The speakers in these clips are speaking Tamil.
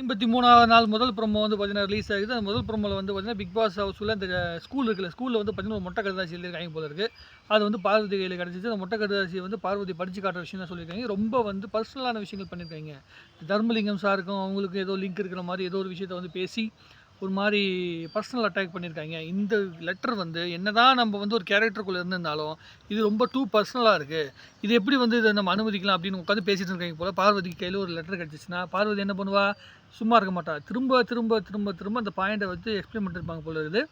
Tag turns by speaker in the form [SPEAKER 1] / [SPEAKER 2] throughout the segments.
[SPEAKER 1] ஐம்பத்தி மூணாவது நாள் முதல் ப்ரோமோ வந்து பார்த்தீங்கன்னா ரிலீஸ் ஆகுது. அந்த முதல் ப்ரோமோவில் வந்து பார்த்தீங்கன்னா பிக் பாஸ் ஹவுஸில் அந்த ஸ்கூல் இருக்குல்ல ஸ்கூலில் வந்து பார்த்தீங்கன்னா ஒரு மொட்டை கடுதாசி எழுதியிருக்காங்க போல இருக்குது அது வந்து பார்வதி கையில் கிடச்சிச்சு. அந்த மொட்டை கடுதாசியை வந்து பார்வதி படித்து காட்டுற விஷயம் தான் சொல்லியிருக்காங்க. ரொம்ப வந்து பர்சனலான விஷயங்கள் பண்ணியிருக்காங்க. தர்மலிங்கம் சாருக்கும் அவங்களுக்கு ஏதோ லிங்க் இருக்கிற மாதிரி ஏதோ ஒரு விஷயத்தை வந்து பேசி ஒரு மாதிரி பர்சனல் அட்டாக் பண்ணியிருக்காங்க இந்த லெட்டர் வந்து என்னதான் நம்ம வந்து ஒரு கேரக்டருக்குள்ளே இருந்திருந்தாலும் இது ரொம்ப டூ பர்சனலாக இருக்குது இது எப்படி வந்து இதை நம்ம அனுமதிக்கலாம் அப்படின்னு உட்காந்து பேசிகிட்டு இருக்காங்க போல் பார்வதிக்கு கையில் ஒரு லெட்டர் கிடச்சிச்சுன்னா பார்வதி என்ன பண்ணுவா? சும்மா இருக்க மாட்டா. திரும்ப திரும்ப திரும்ப திரும்ப அந்த பாயிண்ட்டை வச்சு எக்ஸ்பிளைன் பண்ணிருப்பாங்க போல இருக்குது.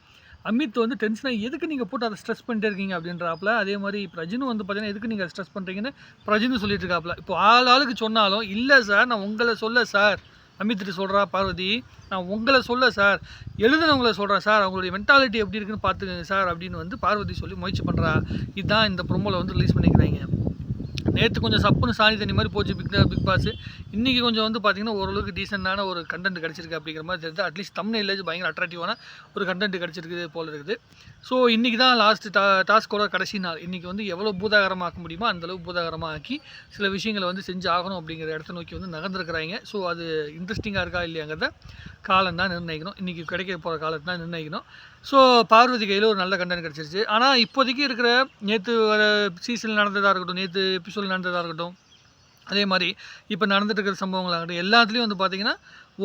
[SPEAKER 1] அமித் வந்து டென்ஷனாக எதுக்கு நீங்கள் போட்டு அதை ஸ்ட்ரெஸ் பண்ணிட்டே இருக்கீங்க? அப்படின்றாப்புல. அதே மாதிரி பிரஜினும் வந்து பார்த்தீங்கன்னா எதுக்கு நீங்கள் ஸ்ட்ரெஸ் பண்ணுறீங்கன்னு பிரஜினும் சொல்லிட்டு இருக்காப்புல. இப்போ ஆள் ஆளுக்கு சொன்னாலும் இல்லை சார் நான் உங்களை சொல்ல சார் அமித்ரி சொல்கிறா பார்வதி நான் உங்களை சொல்ல சார் எழுதுனவங்களை சொல்கிறேன் சார். அவங்களுடைய மென்டாலிட்டி எப்படி இருக்குன்னு பார்த்துக்கங்க சார் அப்படின்னு வந்து பார்வதி சொல்லி முயற்சி பண்ணுறா இதுதான் இந்த ப்ரொமோவில் வந்து ரிலீஸ் பண்ணிக்கிறாங்க. நேற்று கொஞ்சம் சப்புன்னு சாணி தண்ணி மாதிரி போச்சு பிக் பிக் பாஸ் இன்றைக்கி கொஞ்சம் வந்து பார்த்திங்கன்னா ஓரளவுக்கு டீசெண்டான ஒரு கண்டென்ட் கிடச்சிருக்கு அப்படிங்கிற மாதிரி தெரிஞ்சு அட்லீஸ்ட் தமிழ் இல்லேஜ் பயங்கர அட்ராக்டிவான ஒரு கண்டென்ட் கிடச்சிருக்குது போல இருக்குது. ஸோ இன்றைக்கி தான் லாஸ்ட் டா டாஸ்கோட கடைசி நாள். இன்றைக்கி வந்து எவ்வளோ பூதாகரமாக்க முடியுமோ அந்தளவு பூதாகரமாக ஆக்கி சில விஷயங்களை வந்து செஞ்சு ஆகணும் அப்படிங்கிற இடத்த நோக்கி வந்து நகர்ந்துருக்கிறாங்க. ஸோ அது இன்ட்ரெஸ்டிங்காக இருக்கா இல்லையாங்கிறத காலம் தான் நிர்ணயிக்கணும். இன்றைக்கி கிடைக்க போகிற காலத்தை தான் நிர்ணயிக்கணும். ஸோ பார்வதி கையில் ஒரு நல்ல கண்டென்ட் கிடச்சிருச்சு. ஆனால் இப்போதைக்கு இருக்கிற நேற்று வர சீசனில் நடந்ததாக இருக்கட்டும் நேற்று எபிசோடில் நடந்ததாக இருக்கட்டும் அதே மாதிரி இப்போ நடந்துட்டு இருக்கிற சம்பவங்களாகட்டும் எல்லாத்துலேயும் வந்து பார்த்தீங்கன்னா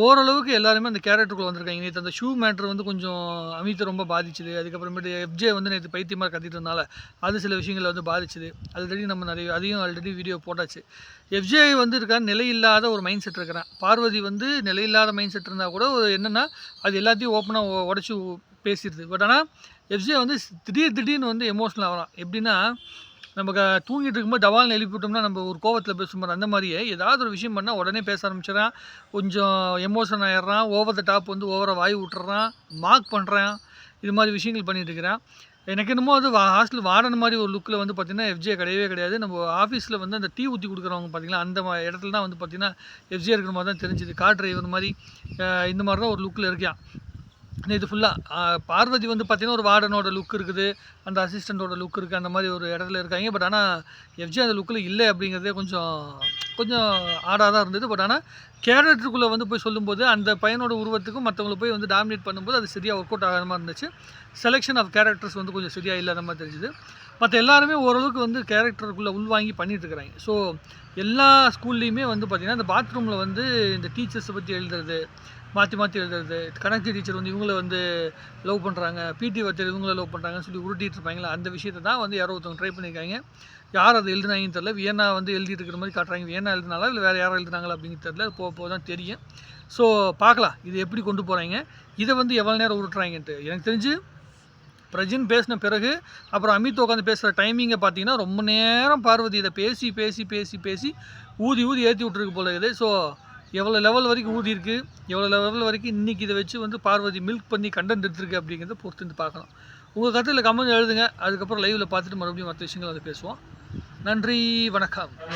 [SPEAKER 1] ஓரளவுக்கு எல்லாருமே அந்த கேரக்டருக்குள்ளே வந்திருக்காங்க. நேற்று அந்த ஷூ மேட்ரு வந்து கொஞ்சம் அமித்தை ரொம்ப பாதிச்சுது. அதுக்கப்புறமேட்டு எஃப்ஜே வந்து நேற்று பைத்தியமாக கத்திட்டு இருந்தால அது சில விஷயங்களை வந்து பாதிச்சுது. ஆல்ரெடி நம்ம நிறைய அதையும் ஆல்ரெடி வீடியோ போட்டாச்சு. எஃப்ஜே வந்து இருக்கா நிலையில்லாத ஒரு மைண்ட் செட் இருக்கிறேன். பார்வதி வந்து நிலையில்லாத மைண்ட் செட் இருந்தால் கூட ஒரு என்னென்னா அது எல்லாத்தையும் ஓப்பனாக உடச்சி பேசிடுது. பட் ஆனால் எஃப்ஜே வந்து திடீர் திடீர்னு வந்து எமோஷனல் ஆகலாம் எப்படின்னா நம்ம தூங்கிட்டு இருக்கும்போது டவால்னு எழுப்பி விட்டோம்னா நம்ம ஒரு கோவத்தில் பேசும்போது அந்த மாதிரியே ஏதாவது ஒரு விஷயம் பண்ணால் உடனே பேச ஆரம்பிச்சிடறான். கொஞ்சம் எமோஷன் ஆயிடுறான். ஓவர் த டாப் வந்து ஓவராக வாய் விட்டுறான் மார்க் பண்ணுறான் இது மாதிரி விஷயங்கள் பண்ணிட்டு இருக்கிறான். எனக்கு என்னமோ அது வா ஹாஸ்டல் வார்டன் மாதிரி ஒரு லுக்கில் வந்து பார்த்திங்கன்னா எஃப்ஜே கிடையவே கிடையாது. நம்ம ஆஃபீஸில் வந்து அந்த டீ ஊற்றி கொடுக்குறவங்க பார்த்திங்கன்னா அந்த இடத்துல தான் வந்து பார்த்திங்கன்னா எஃப்ஜே இருக்கிற மாதிரி தான் தெரிஞ்சுது. கார் டிரைவர் மாதிரி இந்த மாதிரி தான் ஒரு லுக்கில் இருக்கான். இது ஃபுல்லாக பார்வதி வந்து பார்த்திங்கன்னா ஒரு வார்டனோட லுக் இருக்குது. அந்த அசிஸ்டண்ட்டோட லுக் இருக்குது அந்த மாதிரி ஒரு இடத்துல இருக்காங்க. பட் ஆனால் எஃப்ஜி அந்த லுக்கில் இல்லை அப்படிங்கிறதே கொஞ்சம் கொஞ்சம் ஆடாக தான் இருந்தது. பட் ஆனால் கேரக்டருக்குள்ளே வந்து போய் சொல்லும்போது அந்த பையனோட உருவத்துக்கும் மற்றவங்களை போய் வந்து டாமினேட் பண்ணும்போது அது சரியாக ஒர்க் அவுட் ஆகாத மாதிரி இருந்துச்சு. செலெக்ஷன் ஆஃப் கேரக்டர்ஸ் வந்து கொஞ்சம் சரியாக இல்லாத மாதிரி தெரிஞ்சுது. மற்ற எல்லாருமே ஓரளவுக்கு வந்து கேரக்டருக்குள்ளே உள்வாங்கி பண்ணிட்டு இருக்கிறாங்க. ஸோ எல்லா ஸ்கூல்லையுமே வந்து பார்த்திங்கன்னா இந்த பாத்ரூமில் வந்து இந்த டீச்சர்ஸை பற்றி எழுதுறது மாற்றி மாற்றி எழுதுறது. கணக்கு டீச்சர் வந்து இவங்கள வந்து லவ் பண்ணுறாங்க பிடி வாத்தியர் இவங்கள லவ் பண்ணுறாங்கன்னு சொல்லி உருட்டிட்டு இருப்பாங்களா அந்த விஷயத்தை தான் வந்து யாரோ ஒருத்தவங்க ட்ரை பண்ணியிருக்காங்க. யார் அதை எழுதுனாங்கன்னு தெரில வியன்னா வந்து எழுதிட்டு இருக்கிற மாதிரி காட்டுறாங்க. வியன்னா எழுதினாலா இல்லை வேறு யாரோ எழுதுனாங்களா அப்படிங்கிறது தெரில போக போக தான் தெரியும். ஸோ பார்க்கலாம். இது எப்படி கொண்டு போகிறாங்க இதை வந்து எவ்வளோ நேரம் உருட்டுறாங்கன்ட்டு. எனக்கு தெரிஞ்சு பிரஜின் பேசின பிறகு அப்புறம் அமித் உட்காந்து பேசுகிற டைமிங்கை பார்த்தீங்கன்னா ரொம்ப நேரம் பார்வதி இதை பேசி பேசி பேசி பேசி ஊதி ஊதி ஏற்றி விட்ருக்கு போல இது ஸோ எவ்வளோ லெவல் வரைக்கும் ஊதியிருக்கு எவ்வளோ லெவல் வரைக்கும் இன்றைக்கி இதை வச்சு வந்து பார்வதி மில்க் பண்ணி கண்டென்ட் எடுத்துருக்கு அப்படிங்கிறத பொறுத்து வந்து பார்க்கலாம். உங்கள் கருத்தில் கமெண்ட் எழுதுங்க. அதுக்கப்புறம் லைவில் பார்த்துட்டு மறுபடியும் மற்ற விஷயங்கள் வந்து பேசுவோம். நன்றி வணக்கம்.